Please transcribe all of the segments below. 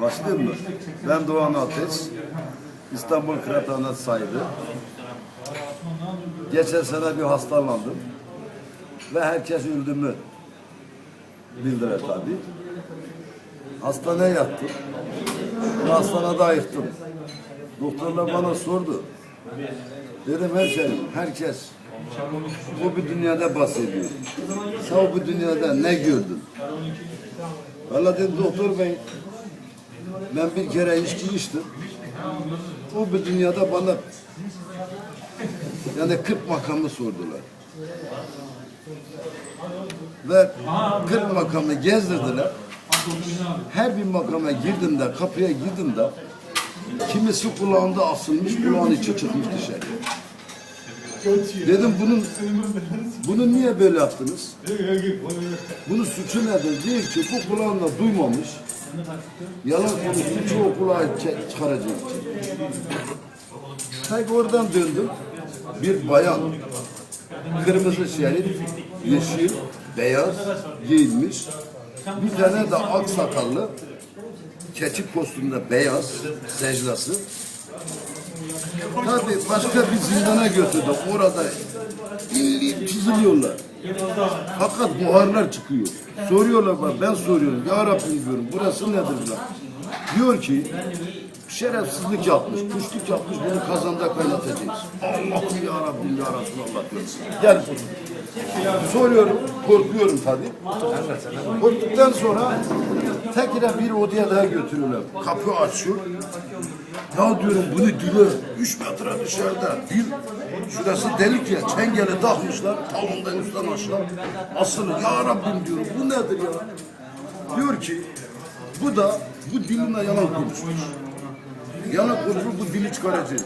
Başlayayım mı? Ben Doğan Ateş. İstanbul Kıraathane sahibi. Geçen sene bir hastalandım. Ve herkes öldüğümü bildiler tabii. Hastaneye yattım. Ve hastanede ayırttım. Doktorlar bana sordu. Dedim hemşerim, herkes bu bir dünyada bahsediyor. Sen bu dünyada ne gördün? Valla dedim doktor bey, ben bir kere içki içtim. Bu bir dünyada bana yani 40 makamı sordular. Ve 40 makamı gezdirdiler. Her bir makama girdim de, kapıya girdim de kimisi kulağında asılmış, kulağın içi çıkmış dışarı. Dedim bunun bunu niye böyle yaptınız? Bunun suçu nedir? Değil ki bu kulağında duymamış. Yalan konuştu çoğu kulağı çıkaracak. Tek oradan döndüm. Bir bayan kırmızı şerit, yeşil, beyaz giyinmiş. Bir tane de ak sakallı keçi kostümde beyaz secdası. Tabii başka bir zindana götürdü. Orada inleyip çiziliyorlar. Fakat buharlar çıkıyor. Soruyorlar bana, ben soruyorum. Ya Rabbim diyorum, burası nedir lan? Diyor ki, şerefsizlik yapmış, kuşluk yapmış, bunu kazanda kaynatacağız. Allah'ım ya Rabbim ya Resulallah diyor. Gel. Soruyorum, korkuyorum tabii. Korktuktan sonra tekrar bir odaya daha götürüyorlar. Kapı açıyor. Ya diyorum bunu dili 3 metre dışarıda. Dil şurası delik ya. Çengeli takmışlar. Tavandan üstten aşağı. Asılı. Ya Rabbim diyorum bu nedir ya? Diyor ki bu da bu dilinle yalan konuşmuş. Yalan konuşup bu dili çıkaracak.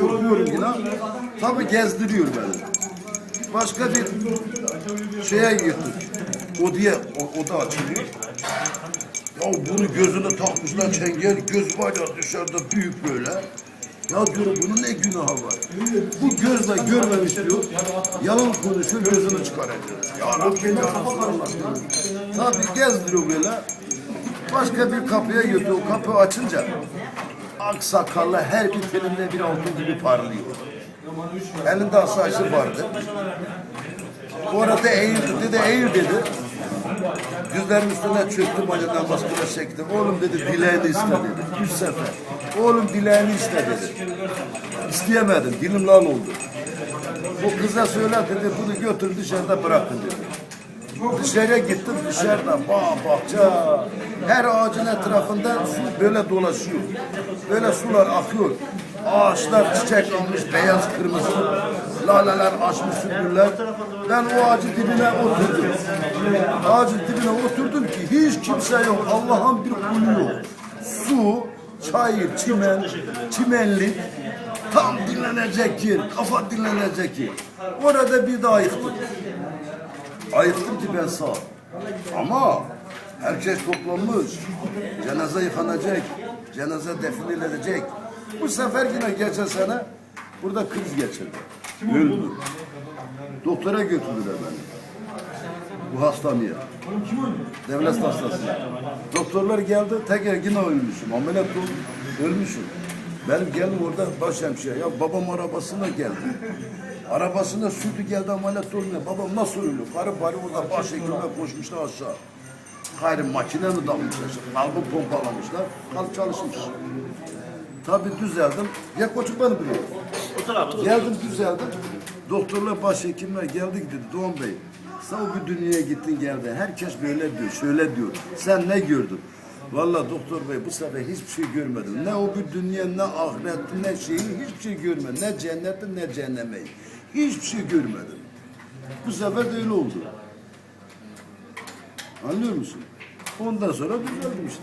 Korkuyorum yine. Tabi gezdiriyor beni. Başka bir şeye gittik. Odaya, o, oda açılıyor. Ya bunu gözüne takmışlar çengel, göz var ya dışarıda büyük böyle. Ya diyorum bunun ne günahı var? Bu gözle görmemiş diyor. Yalan konuşuyor, gözünü çıkaracak. Ya Rabbim ya. Tabii gezdiriyor böyle. Başka bir kapıya götürüyor. O kapı açınca aksakallı her bir telinde bir altın gibi parlıyor. Elinde asayışı vardı. Orada eğil dedi, eğil dedi. Yüzlerin üstüne çöktüm bacadan baskıda çektim. Oğlum dedi bileğini iste dedi. Üç sefer. Oğlum bileğini iste dedi. İsteyemedim. Dilim lan oldu. Bu kıza söyle dedi bunu götür dışarıda bırakın dedi. Dışarıya gittim dışarıda bağ bahçe her ağacın etrafında su böyle dolaşıyor. Böyle sular akıyor. Ağaçlar çiçek almış beyaz kırmızı. Laleler açmış sümbüller. Ben o ağacın dibine oturdum. Ağacın dibine oturdum ki hiç kimse yok. Allah'ın bir kulu yok. Su, çayır, çimen, çimenlik. Tam dinlenecek yer, kafa dinlenecek yer. Orada bir daha yıktım. Ayıktım ki ben sağ. Ama herkes toplanmış. Cenaze yıkanacak. Cenaze definilecek. Bu sefer yine geçen sene burada kriz geçirdi. Öldü. Doktora götürdüler beni. Bu hastaneye. Devlet hastasına. Doktorlar geldi, tekrar yine ölmüşüm. Ameliyat oldum, ölmüşüm. Benim geldim orada başhemşire. Ya babam arabasına geldi. Arabasında sürdü geldi ameliyat olmuyor. Babam nasıl ölüyor? Karı bari orada başhekime koşmuşlar aşağı. Gayrı makine mi dalmışlar? Kalbı pompalamışlar. Kalp çalışmış. Tabii düzeldim. Ya koçuk beni buraya. Geldim düzeldim. Doktorlar başhekimler geldik dedi Doğan Bey. Sen bu dünyaya gittin geldin. Herkes böyle diyor, şöyle diyor. Sen ne gördün? Vallahi doktor bey bu sefer hiçbir şey görmedim. Ne o bir dünya ne ahiret ne şeyi hiçbir şey görmedim. Ne cenneti ne cehennemi. Hiçbir şey görmedim. Bu sefer de öyle oldu. Anlıyor musun? Ondan sonra düzeldim işte.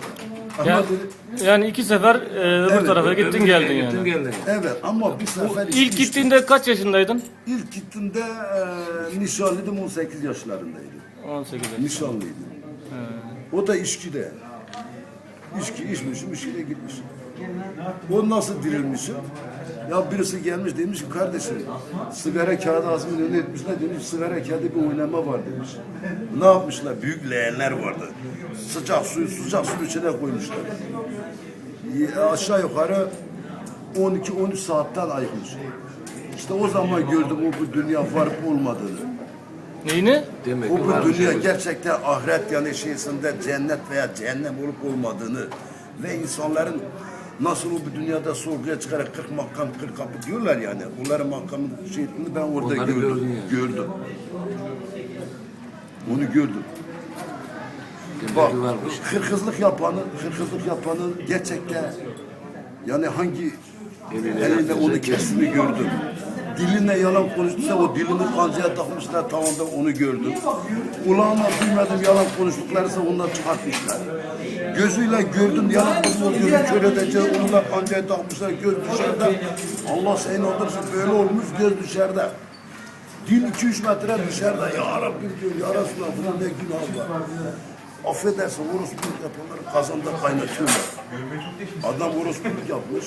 Ama Yani, dedi- yani iki sefer e, öbür Evet, tarafa gittin geldin yani. Gittin geldin. evet ama bir sefer İlk içmiştim. gittiğinde kaç yaşındaydın? İlk gittiğimde e, nişanlıydım 18 yaşlarındaydım. 18 yaş. Nişanlıydım. O da içkide. İçki içmişim, içkiyle gitmişim. O nasıl dirilmişim? Ya birisi gelmiş demiş ki kardeşim sigara kağıdı ağzımın önüne etmişler demiş sigara kağıdı bir oynama var demiş. Ne yapmışlar? Büyük leğenler vardı. Sıcak suyu sıcak suyun içine koymuşlar. E, aşağı yukarı 12-13 saatten ayıkmış. İşte o zaman gördüm o bu dünya varıp olmadığını. Neyini? Demek O bu dünya gerçekten ahiret yani şeysinde cennet veya cehennem olup olmadığını ve insanların nasıl o bu dünyada sorguya çıkarak 40 makam 40 kapı diyorlar yani. Onların makamın şeyini ben orada Onları gördüm. yani. Gördüm. Onu gördüm. Bak, hırkızlık yapanın, hırkızlık yapanın gerçekten yani hangi yaptıysa onu kesin. kestiğini gördüm. Dilinle yalan konuştuysa o dilini kancaya takmışlar tavanda onu gördüm. Kulağımla duymadım yalan konuştuklarıysa ondan çıkartmışlar. Gözüyle gördüm yalan konuşuyor gözü kör edeceğiz onunla kancaya takmışlar göz dışarıda. Allah seni inandırsın böyle olmuş göz dışarıda. Dil 2-3 metre dışarıda. Ya Rabbim diyor, ya Resulallah bunun ne günahı var. Affedersin orospuluk yapanları kazanda kaynatıyorlar. Adam orospuluk yapmış,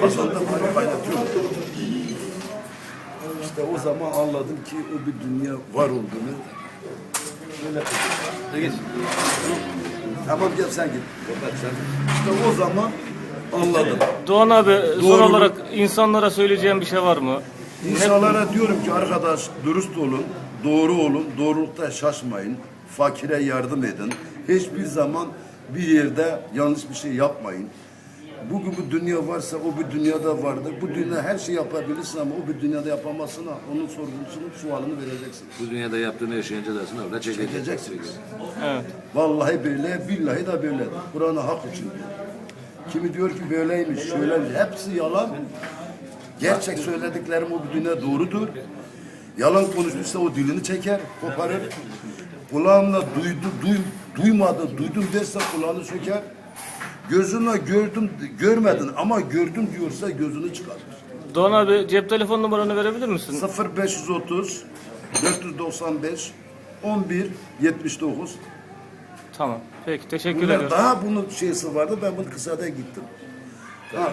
kazanda kaynatıyorlar. İşte o zaman anladım ki o bir dünya var olduğunu. Böyle git. Tamam gel sen git. Kapat sen. İşte o zaman anladım. Doğan abi son Doğru. olarak insanlara söyleyeceğim bir şey var mı? İnsanlara diyorum ki arkadaş dürüst olun, doğru olun, doğrulukta şaşmayın, fakire yardım edin. Hiçbir zaman bir yerde yanlış bir şey yapmayın. Bugün bu dünya varsa o bir dünyada vardır. Bu dünya her şey yapabilirsin ama o bir dünyada yapamazsın. ha. Onun sorgusunu, sualını vereceksin. Bu dünyada yaptığını yaşayınca da orada çekeceksin. Çekeceksin. Evet. Vallahi böyle, billahi da böyle. Kur'an'ı hak için. Kimi diyor ki böyleymiş, şöyleymiş. Hepsi yalan. Gerçek söylediklerim o bir dünya doğrudur. Yalan konuştuysa o dilini çeker, koparır. Kulağımla duydu, duy, duymadı, duydum derse kulağını söker. Gözünle gördüm, görmedin ama gördüm diyorsa gözünü çıkartır. Doğan abi cep telefon numaranı verebilir misin? 0530 495 11 79 Tamam. Peki teşekkür Bunlar ediyorum. daha bunun şeysi vardı. Ben bunu kısada gittim. Ha,